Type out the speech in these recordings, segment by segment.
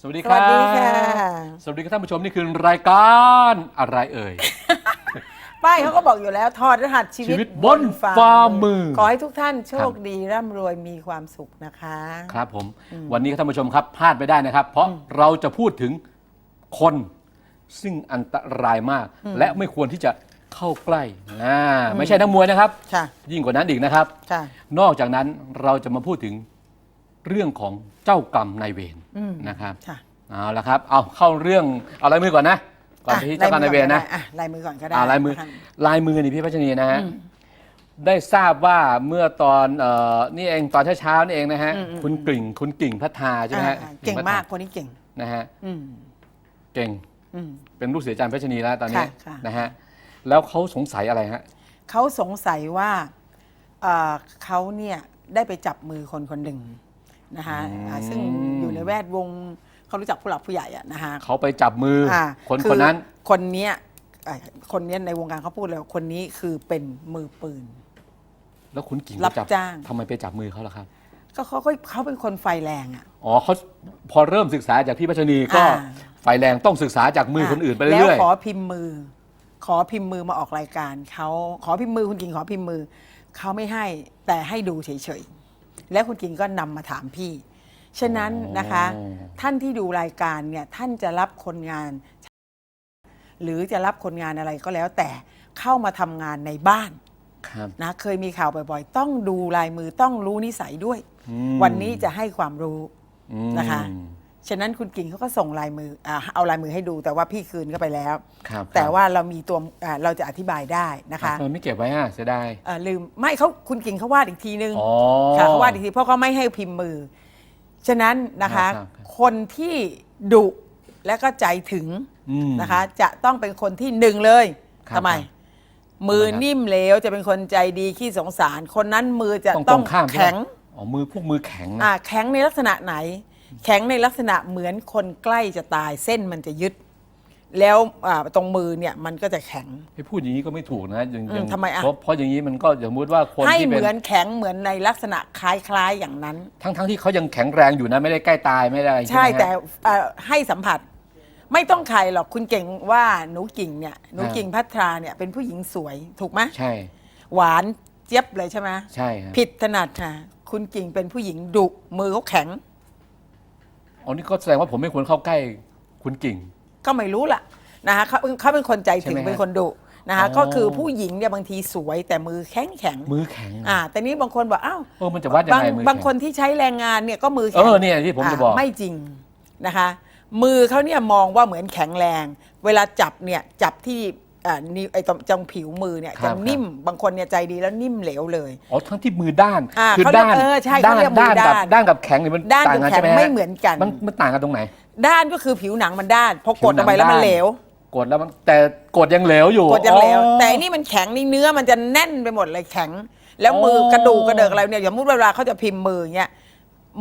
สวัสดีสครัวับสดีค่ะ สวัสดีครับท่านผู้ชมนี่คือรายการอะไรเอ่ย ป้ายเขาก็บอกอยู่แล้วถอดรหัสชีชีวิวิตตบนฝ่ามือ ขอให้ทุกท่านโชคดีร่ำรวยมีความสุขนะคะ ครับผม วันนี้ท่านผู้ชมครับพลาดไม่ได้นะครับ เพราะเราจะพูดถึงคนซึ่งอันตรายมาก และไม่ควรที่จะเข้าใกล้อ่าไม่ใช่นักมวยนะครับ ค่ะยิ่งกว่านั้นอีกนะครับ ค่ะ นอกจากนั้นเราจะมาพูดถึง เรื่องของเจ้ากรรมนายเวรอืมนะครับค่ะ เอาละครับเอาเข้าเรื่องเอาลายมือก่อนนะก่อนไปที่เจ้ากรรมนายเวรนะอ่ลายมือก่อนก็ได้อ่าลายมือนะคะลายมือนี่พี่พัชนีนะฮะ ได้ทราบว่าเมื่อตอนเอ่อนี่เองตอนเช้าๆนี่เองนะฮะ คุณกิ่งคุณกิ่งพัฒนาใช่ไหมฮะอ่าเก่งพัฒนมากคนนี้เก่ง นะฮะอืมเก่งอืม เป็นลูกเสืออาจารย์พัชนีแล้วตอนนี้ค่ะค่ะ นะฮะแล้วเขาสงสัยอะไรฮะ เขาสงสัยว่าเอ่อเขาเนี่ยได้ไปจับมือคนคนหนึ่ง นะคะอ่าซึ่งอยู่ในแวดวงเขารู้จักผู้หลักผู้ใหญ่อะนะคะ เขาไปจับมือออ่าคนอคนนั้นคนเนี้ยเอ่อคนเนี้ยในวงการเขาพูดเลยว่าคนนี้คือเป็นมือปืน แล้วคุณกิ่งรับไปจัจ้าง ทำไมไปจับมือเขาล่ะครับ ก็เขาก็เขาเป็นคนไฟแรงอะ อ๋อเขาพอเริ่มศึกษาจากพี่พัชนีก็อ่าไฟแรงต้องศึกษาจากมือคนอื่นไปแล้วเรื่อยขอพิมพ์มือ ขอพิมพ์มือมาออกรายการเขาขอพิมพ์มือคุณกิ่งขอพิมพ์มือเขาไม่ให้แต่ให้ดูเฉยๆ แล้วคุณกิ่งก็นำมาถามพี่ ฉะนั้นนะคะ ท่านที่ดูรายการเนี่ยท่านจะรับคนงาน หรือจะรับคนงานอะไรก็แล้ว แต่เข้ามาทำงานในบ้านๆครับนะเคยมีข่าวบ่อยๆ ต้องดูลายมือต้องรู้นิสัยด้วย อืมวันนี้จะให้ความรู้อืมนะคะ ฉะนั้นคุณกิ่งเขาก็ส่งลายมืออาเอาลายมือให้ดูแต่ว่าพี่คืนก็ไปแล้ว ครับแต่ว่าเรามีตัวอ่าเราจะอธิบายได้นะคะทำไมไม่เก็บไว้อะเสียดาย เอ่อลืมไม่เขาคุณกิ่งเขาวาดอีกทีนึง อ๋อ ค่ะเขาวาดอีกทีเพราะเขาไม่ให้พิมพ์มือ ฉะนั้นนะคะ ครับครับคนที่ดุและก็ใจถึงอืมนะคะ จะต้องเป็นคนที่หนึ่งเลยครับทำไม ครับมือทำไมครับ นิ่มเหลวจะเป็นคนใจดีขี้สงสาร คนนั้นมือจะต้องตต้รองงข้ามใช่ไหมแข็งอ๋อมือพวกมือแข็งนะ อ่าแข็งในลักษณะไหน แข็งในลักษณะเหมือนคนใกล้จะตายเส้นมันจะยึด แล้วอ่าตรงมือเนี่ยมันก็จะแข็ง ไอ้พูดอย่างนี้ก็ไม่ถูกนะอย่างอืมอย่างทำไมอะ เพราะเพราะอย่างนี้มันก็สมมติว่าคนให้ที่เหเป็นมือนแข็งเหมือนในลักษณะคล้ายๆอย่างนั้น ทั้งทั้งที่เขายังแข็งแรงอยู่นะไม่ได้ใกล้ตายไม่ได้อะไรใช่ไหมฮะ แต่เอ่อให้สัมผัสไม่ต้องใครหรอกคุณเก่งว่าหนูกิ่งเนี่ยหนูอ่า กิ่งพัทราเนี่ยเป็นผู้หญิงสวยถูกไหมใช่หวานเจี๊ยบเลยใช่ไหมใช่ฮะผิดถนัดค่ะคุณกิ่งเป็นผู้หญิงดุมือเขาแข็ง อ๋อนี่ก็แสดงว่าผมไม่ควรเข้าใกล้คุณกิ่ง ก็ไม่รู้ล่ะนะคะเขาเขาเป็นคนใจถึงใช่ไหมฮะเป็นคนดุนะคะอ๋อ ก็คือผู้หญิงเนี่ยบางทีสวยแต่มือแข็งแข็งมือแข็งอ่าแต่นี้บางคนบอกอ้าวเออมันจะวัดยังบางไงมือแข็งบางคนที่ใช้แรงงานเนี่ยก็มือเอแข็ง อเนี่ยที่ผมจะบอกาไม่จริงนะคะ มือเขาเนี่ยมองว่าเหมือนแข็งแรง เวลาจับเนี่ยจับที่ อ่านิ้วไอ้ตรงจังผิวมือเนี่ยครัจะบ นิ่มบางคนเนี่ยใจดีแล้วนิ่มเหลวเลย อ๋อทั้งที่มือด้านอ่าคือเขาเรียกด้านเออใช่ด้านเขาเรียกมือด้านกับด้านด้านกับแข็งเนี่ยมันด้านต่างกับกันแข็ใช่งไหมฮะไม่เหมือนกัน มันมันต่างกันตรงไหนด้านก็คือผิวหนังมันด้านพอกดผิวหนัลงไปแล้วมันด้าเหลว กดแล้วมันแต่กดยังเหลวอยู่กดยังเหลวอ๋อ แต่อันนี่มันแข็งนี่เนื้อมันจะแน่นไปหมดเลยแข็ง แล้วมือโอ้กระดูกกระเดิกอะไรเนี่ยอย่างมุติเวลาเขาจะพิมพ์มืออย่างเงี้ย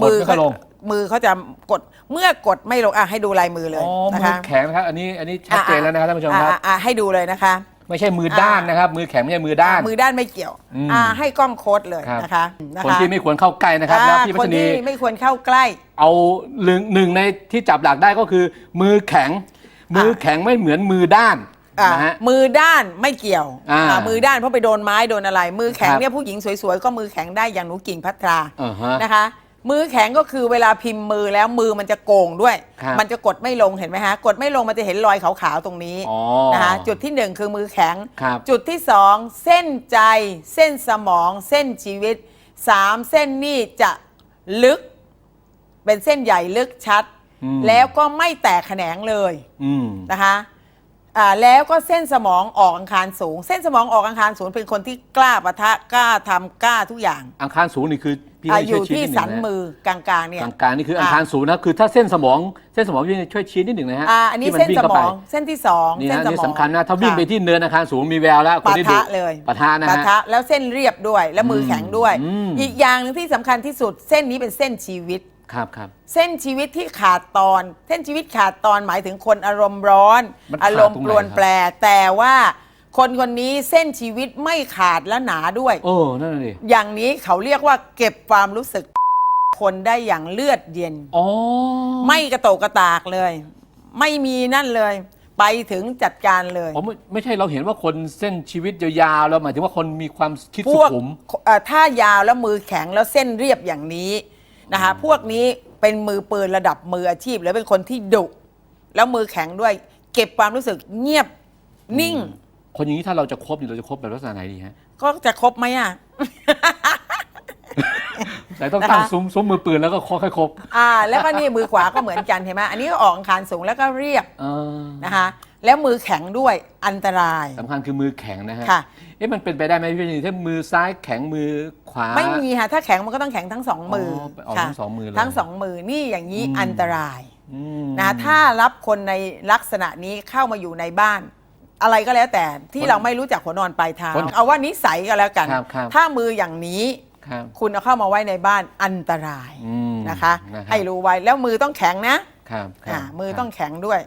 กดไม่ค่อยลง มือเขาจะกดเมื่อกดไม่ลงอะให้ดูลายมือเลยอ๋อนะมือคะแข็งนะครับอันนี้อันนี้ชัดเจนแล้วนะครับท่านผู้ชมครับอะอะให้ดูเลยนะคะ ไม่ใช่มือด้านนะครับ มือแข็งไม่ใช่มือด้าน มือด้านไม่เกี่ยวอืม อะให้กล้องโค้ดเลยครับนะคะะะคนที่ไม่ควรเข้าใกล้นะครับแล้วอะพี่พัคชนนีที่ไม่ควรเข้าใกล้ เอาหนึ่งหนึ่งในที่จับหลักได้ก็คือ มือแข็ง มือแข็งไม่เหมือนมือด้านอะนะฮะ มือด้านไม่เกี่ยวอ่าอะมือด้านเพราะไปโดนไม้โดนอะไร มือแข็งครับเนี่ยผู้หญิงสวยๆ ก็มือแข็งได้อย่างหนูกิ่งพัทราอ่าฮะนะคะ มือแข็งก็คือเวลาพิมพ์มือแล้วมือมันจะโก่งด้วย ครับ มันจะกดไม่ลงเห็นไหมฮะ กดไม่ลงมันจะเห็นรอยขาวๆตรงนี้อ๋อนะคะจุดที่หนึ่งคือมือแข็ง ครับ จุดที่สองเส้นใจ เส้นสมอง เส้นชีวิตสามเส้นนี่จะลึก เป็นเส้นใหญ่ลึกชัด อืม แล้วก็ไม่แตกแขนงเลยอืมนะคะ อ่าแล้วก็เส้นสมองออกอังคารสูง เส้นสมองออกอังคารสูงเป็นคนที่กล้าปะทะกล้าทำกล้าทุกอย่างอังคารสูงนี่คือพี่อาให้อช่วยยู่ชี้ที่นิดหนึ่สังนนะมือกลางๆเนี่ย กลางๆนี่คืออังคารสูงนะคือถ้าเส้นสมองเส้นสมองช่วยชี้นิดหนึ่งนะฮะอ่าอันนี้ที่มัเส้นวิ่สข้ามไปองเส้นที่สองนี่เส้นนะสนี่มองสำคัญนะถ้าวิ่งไปค่ะที่เนินอาคารสูงมีแววแล้วคนปะที่ทะดูเลยปะทะนะปะฮะ ทะแล้วเส้นเรียบด้วยแล้วมือแข็งด้วย อืม อีกอย่างหนึงที่สำคัญที่สุดเส้นนี้เป็นเส้นชีวิต ครับครับ เส้นชีวิตที่ขาดตอน เส้นชีวิตขาดตอนหมายถึงคนอารมณ์ร้อน มันขาดอารมณ์ตรงไหนปรวนครับ แปรแต่ว่าคนคนนี้เส้นชีวิตไม่ขาดและหนาด้วย โอ้นั่นน่ะดิอย่างนี้เขาเรียกว่าเก็บความรู้สึกคคนได้อย่างเลือดเย็น อ๋อไม่กระโตกกระตากเลย ไม่มีนั่นเลย ไปถึงจัดการเลย ผมไม่ไม่ใช่เราเห็นว่าคนเส้นชีวิตยาวๆแล้วหมายถึงว่าคนมีความคิดพสุวกขุม เอ่อถ้ายาวแล้วมือแข็งแล้วเส้นเรียบอย่างนี้ นะคะพวกนี้เป็นมือปืนระดับมืออาชีพแล้วเป็นคนที่ดุแล้วมือแข็งด้วย เก็บความรู้สึกเงียบนิ่ง คนอย่างนี้ถ้าเราจะคบเนี่ยเราจะคบแบบลักษณะไหนดีฮะก็จะคบไหมอะ แต่ต้องนะคะตั้งซุ้มซุ้มมือปืนแล้วก็ค่อยๆคบอ่า แล้วก็นี่มือขวาก็เหมือนกันเห็นไหมอันนี้ก็ออกอังคารสูงแล้วก็เรียบเออนะคะ แล้วมือแข็งด้วยอันตราย สำคัญคือมือแข็งนะฮะ ค่ะ เอ๊ะมันเป็นไปได้ไหมพี่นีถ้ามือซ้ายแข็งมือขวา ไม่มีค่ะถ้าแข็งมันก็ต้องแข็งทั้งสองมืออออกค่ะทั้งสองมือเลยทั้งสองมือนี่อย่างนี้อืม อันตรายอืมนะถ้ารับคนในลักษณะนี้เข้ามาอยู่ในบ้าน อะไรก็แล้วแต่ที่เราไม่รู้จักหัวนอนปลายเท้าคนเอาว่านิสัยก็แล้วกัน ครับครับ ถ้ามืออย่างนี้ครับคุณเอาเข้ามาไว้ในบ้านอันตรายอืมนะคะนะครับให้รู้ไว้แล้วมือต้องแข็งนะครับครับอ่ามือครับต้องแข็งด้วย